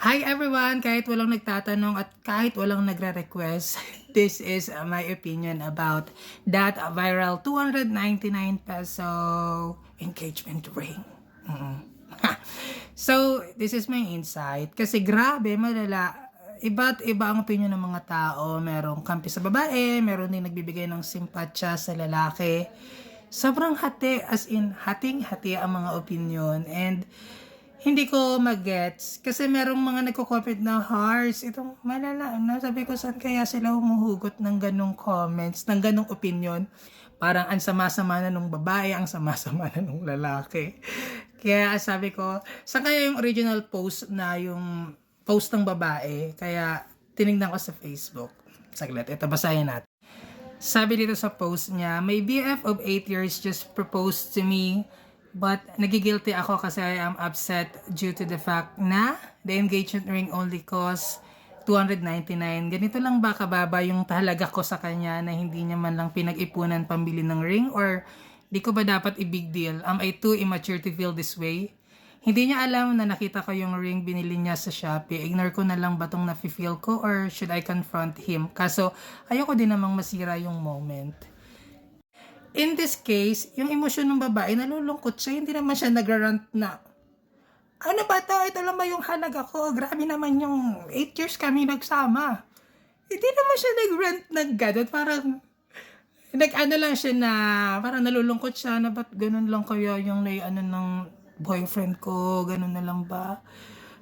Hi everyone! Kahit walang nagtatanong at kahit walang nagre-request, this is my opinion about that viral 299 peso engagement ring. Mm. so, this is my insight. Kasi grabe, malala. Iba't iba ang opinion ng mga tao. Merong kampi sa babae, meron din nagbibigay ng simpatya sa lalaki. Sobrang hati, as in, hating-hati ang mga opinion. And, hindi ko magets kasi merong mga nagko-comment na harsh. Itong malala, no? Sabi ko, saan kaya sila humuhugot ng ganong comments, ng ganong opinion? Parang ang sama-sama na nung babae, ang sama-sama na nung lalaki. Kaya sabi ko, saan kaya yung original post na yung post ng babae? Kaya tinignan ko sa Facebook. Saglit, ito basahin natin. Sabi dito sa post niya, my BF of 8 years just proposed to me But nagigilty ako kasi I am upset due to the fact na the engagement ring only cost 299. Ganito lang ba kababa yung talaga ko sa kanya na hindi niya man lang pinag-ipunan pambili ng ring or di ko ba dapat i-big deal? Am I too immature to feel this way? Hindi niya alam na nakita ko yung ring binili niya sa Shopee. Ignore ko na lang ba tong nafe-feel ko or should I confront him? Kaso ayoko din namang masira yung moment in this case, yung emosyon ng babae, nalulungkot siya. Hindi naman siya nagrarant na, ano ba to? Ito lang ba yung halaga ko? Grabe naman yung 8 years kami nagsama. Hindi naman siya nagrant na gano'n. Parang, nag-ano lang siya na, parang nalulungkot siya na ba't ganun lang kaya yung lay, ano ng boyfriend ko, ganun na lang ba?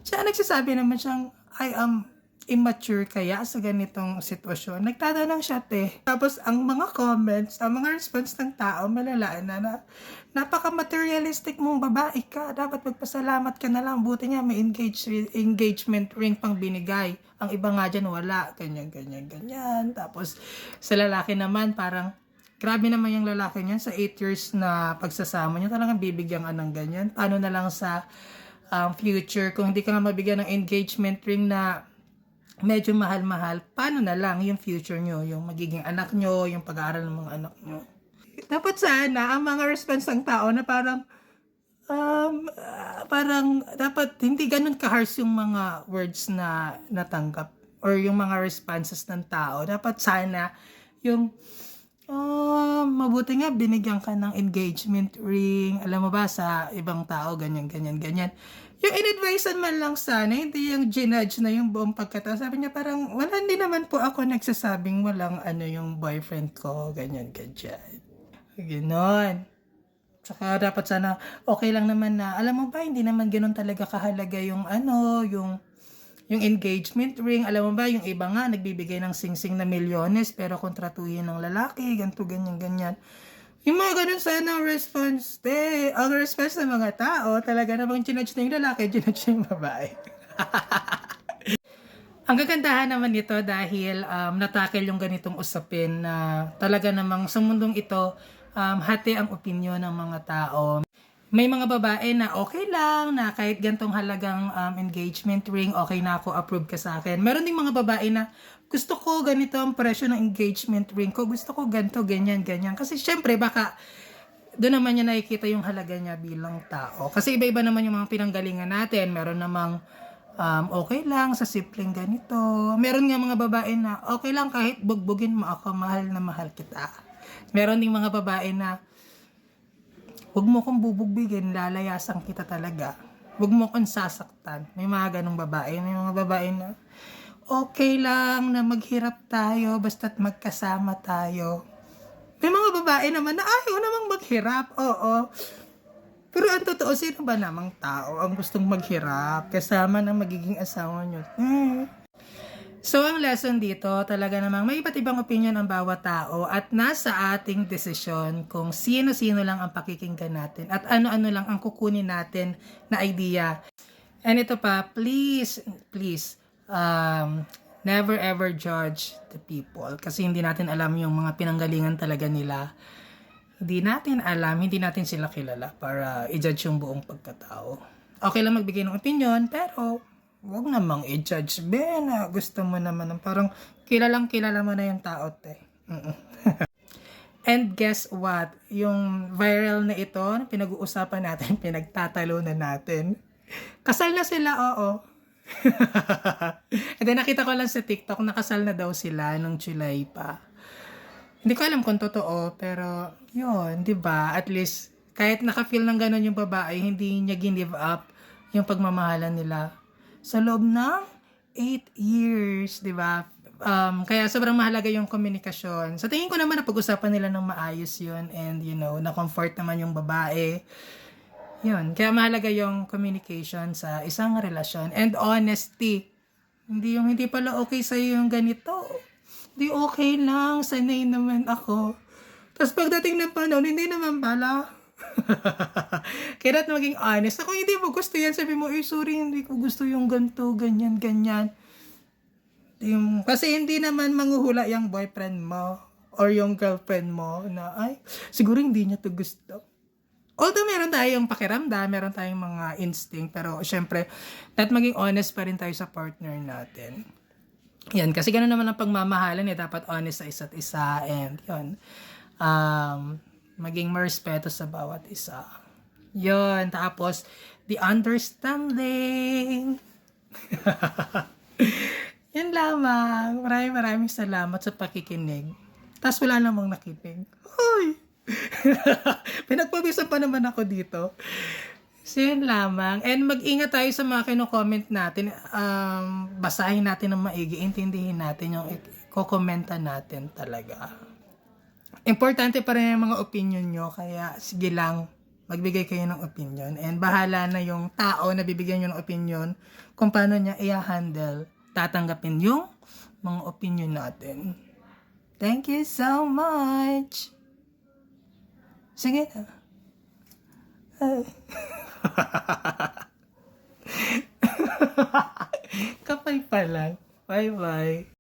Siya nagsasabi naman siyang, I am immature kaya sa ganitong sitwasyon. Nagtatanong siya, te. Tapos, ang mga comments, ang mga response ng tao, malalaan na na, napaka-materialistic mong babae ka. Dapat magpasalamat ka na lang. Buti niya may engage, engagement ring pang binigay. Ang iba nga dyan, wala. Ganyan, ganyan, ganyan. Tapos, sa lalaki naman, parang, grabe naman yung lalaki niya sa 8 years na pagsasama niya. Talagang bibigyan ka ng ganyan. Paano na lang sa um, future, kung hindi ka nga mabigyan ng engagement ring na medyo mahal-mahal, paano na lang yung future nyo, yung magiging anak nyo, yung pag-aaral ng mga anak nyo. Dapat sana, ang mga response ng tao na parang, um, uh, parang, dapat hindi ganun ka-harsh yung mga words na natanggap or yung mga responses ng tao. Dapat sana, yung, oh, mabuti nga, binigyan ka ng engagement ring. Alam mo ba, sa ibang tao, ganyan, ganyan, ganyan yung in-advisean man lang sana, hindi yung ginudge na yung buong pagkatao. Sabi niya parang, wala, hindi naman po ako nagsasabing walang ano yung boyfriend ko, ganyan, ganyan. Ganon. Saka dapat sana, okay lang naman na, alam mo ba, hindi naman ganun talaga kahalaga yung ano, yung yung engagement ring, alam mo ba, yung iba nga, nagbibigay ng singsing na milyones, pero kontratuhin ng lalaki, ganto ganyan, ganyan. Yung mga ganun sana ang response, te. Ang response ng mga tao, talaga namang ginudge na yung lalaki, ginudge na yung babae. ang gagandahan naman nito dahil um, natakil yung ganitong usapin na talaga namang sa mundong ito, um, hati ang opinion ng mga tao. May mga babae na okay lang, na kahit gantong halagang um, engagement ring, okay na ako, approve ka sa akin. Meron ding mga babae na gusto ko ganito ang presyo ng engagement ring ko, gusto ko ganito, ganyan, ganyan. Kasi syempre baka doon naman niya nakikita yung halaga niya bilang tao. Kasi iba-iba naman yung mga pinanggalingan natin. Meron namang um, okay lang sa simpleng ganito. Meron nga mga babae na okay lang kahit bugbugin mo ako, mahal na mahal kita. Meron ding mga babae na huwag mo kong bubugbigin, lalayasan kita talaga. Huwag mo kong sasaktan. May mga ganong babae. May mga babae na okay lang na maghirap tayo basta't magkasama tayo. May mga babae naman na ayaw namang maghirap, oo. Pero ang totoo, sino ba namang tao ang gustong maghirap kasama ng magiging asawa nyo? Hmm. So, ang lesson dito, talaga namang may iba't ibang opinion ang bawat tao at nasa ating desisyon kung sino-sino lang ang pakikinggan natin at ano-ano lang ang kukunin natin na idea. And ito pa, please, please, um, never ever judge the people kasi hindi natin alam yung mga pinanggalingan talaga nila. Hindi natin alam, hindi natin sila kilala para i-judge yung buong pagkatao. Okay lang magbigay ng opinion, pero wag namang i-judge be na gusto mo naman ng parang kilalang kilala mo na yung tao te. And guess what? Yung viral na ito, pinag-uusapan natin, pinagtatalo na natin. Kasal na sila, oo. And then nakita ko lang sa TikTok, nakasal na daw sila nung July pa. Hindi ko alam kung totoo, pero yun, di ba? At least, kahit nakafeel ng ganun yung babae, hindi niya give up yung pagmamahalan nila. Sa loob ng 8 years, di ba? Um, kaya sobrang mahalaga yung komunikasyon. Sa tingin ko naman, napag-usapan nila ng maayos yun and, you know, na-comfort naman yung babae. Yun. Kaya mahalaga yung communication sa isang relasyon. And honesty. Hindi yung hindi pala okay sa'yo yung ganito. Hindi okay lang. Sanay naman ako. Tapos pagdating ng panahon, hindi naman pala. Dapat maging honest. Kung hindi mo gusto yan, sabi mo, eh, sorry, hindi ko gusto yung ganito, ganyan, ganyan. Yung, kasi hindi naman manguhula yung boyfriend mo or yung girlfriend mo na, ay, siguro hindi niya to gusto. Although meron tayong pakiramdam, meron tayong mga instinct, pero syempre, dapat maging honest pa rin tayo sa partner natin. Yan, kasi gano'n naman ang pagmamahalan eh, dapat honest sa isa't isa, and yun, um, maging marespeto sa bawat isa. Yun, tapos, the understanding. Yan lamang. Maraming maraming salamat sa pakikinig. Tapos wala namang nakinig. Hoy! Pinagpabisan pa naman ako dito. So, yun lamang. And mag-ingat tayo sa mga kino-comment natin. Um, basahin natin ng maigi. Intindihin natin yung kokomenta natin talaga. Importante pa rin yung mga opinion nyo. Kaya sige lang, magbigay kayo ng opinion. And bahala na yung tao na bibigyan nyo ng opinion kung paano niya i-handle, tatanggapin yung mga opinion natin. Thank you so much! Sige na. Ay. Kapay pa lang. Bye-bye.